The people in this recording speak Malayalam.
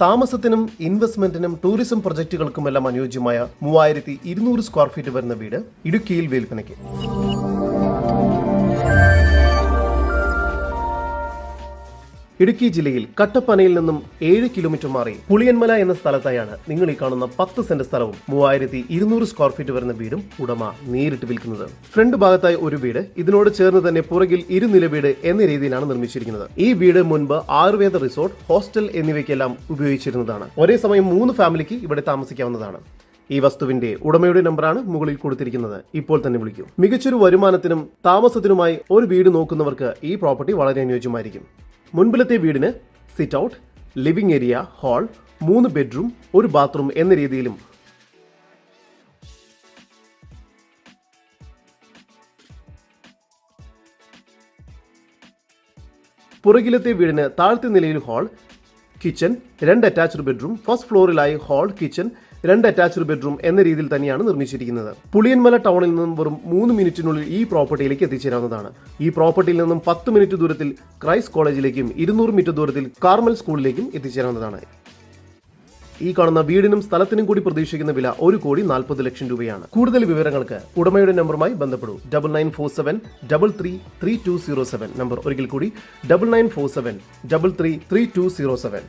താമസത്തിനും ഇൻവെസ്റ്റ്മെന്റിനും ടൂറിസം പ്രൊജക്ടുകൾക്കുമെല്ലാം അനുയോജ്യമായ മൂവായിരത്തി ഇരുന്നൂറ് സ്ക്വയർ ഫീറ്റ് വരുന്ന വീട് ഇടുക്കിയിൽ വിൽപ്പനയ്ക്ക്. ഇടുക്കി ജില്ലയിൽ കട്ടപ്പനയിൽ നിന്നും ഏഴ് കിലോമീറ്റർ മാറി പുളിയന്മല എന്ന സ്ഥലത്തായാണ് നിങ്ങൾ ഈ കാണുന്ന പത്ത് സെന്റ് സ്ഥലവും മൂവായിരത്തി ഇരുന്നൂറ് സ്ക്വയർ ഫീറ്റ് വരുന്ന വീടും ഉടമ നേരിട്ട് വിൽക്കുന്നത്. ഫ്രണ്ട് ഭാഗത്തായി ഒരു വീട് ഇതിനോട് ചേർന്ന് തന്നെ പുറകിൽ ഇരുനില വീട് എന്ന രീതിയിലാണ് നിർമ്മിച്ചിരിക്കുന്നത്. ഈ വീട് മുൻപ് ആയുർവേദ റിസോർട്ട് ഹോസ്റ്റൽ എന്നിവയ്ക്കെല്ലാം ഉപയോഗിച്ചിരുന്നതാണ്. ഒരേ സമയം മൂന്ന് ഫാമിലിക്ക് ഇവിടെ താമസിക്കാവുന്നതാണ്. ഈ വസ്തുവിന്റെ ഉടമയുടെ നമ്പറാണ് മുകളിൽ കൊടുത്തിരിക്കുന്നത്. ഇപ്പോൾ തന്നെ വിളിക്കൂ. മികച്ചൊരു വരുമാനത്തിനും താമസത്തിനുമായി ഒരു വീട് നോക്കുന്നവർക്ക് ഈ പ്രോപ്പർട്ടി വളരെ അനുയോജ്യമായിരിക്കും. മുൻപിലത്തെ വീടിന് sit out living area hall മൂന്ന് ബെഡ്റൂം ഒരു ബാത്റൂം എന്ന രീതിയിലും പുറകിലത്തെ വീടിന് താഴത്തെ നിലയിൽ ഹാൾ കിച്ചൺ രണ്ട് അറ്റാച്ച്ഡ് ബെഡ്റൂം ഫസ്റ്റ് ഫ്ലോറിലായി ഹാൾ കിച്ചൺ രണ്ട് അറ്റാച്ച്ഡ് ബെഡ്റൂം എന്ന രീതിയിൽ തന്നെയാണ് നിർമ്മിച്ചിരിക്കുന്നത്. പുളിയൻമല ടൗണിൽ നിന്നും വെറും മൂന്ന് മിനിറ്റിനുള്ളിൽ ഈ പ്രോപ്പർട്ടിയിലേക്ക് എത്തിച്ചേരാവുന്നതാണ്. ഈ പ്രോപ്പർട്ടിയിൽ നിന്നും പത്ത് മിനിറ്റ് ദൂരത്തിൽ ക്രൈസ്റ്റ് കോളേജിലേക്കും ഇരുന്നൂറ് മീറ്റർ ദൂരത്തിൽ കാർമൽ സ്കൂളിലേക്കും എത്തിച്ചേരാവുന്നതാണ്. ഈ കാണുന്ന വീടിനും സ്ഥലത്തിനും കൂടി പ്രതീക്ഷിക്കുന്ന വില ഒരു കോടി നാൽപ്പത് ലക്ഷം രൂപയാണ്. കൂടുതൽ വിവരങ്ങൾക്ക് ഉടമയുടെ നമ്പറുമായി ബന്ധപ്പെടൂ. Double nine four seven double three three two zero seven. Number ഒരിക്കൽ കൂടി double nine four seven double three three two zero seven.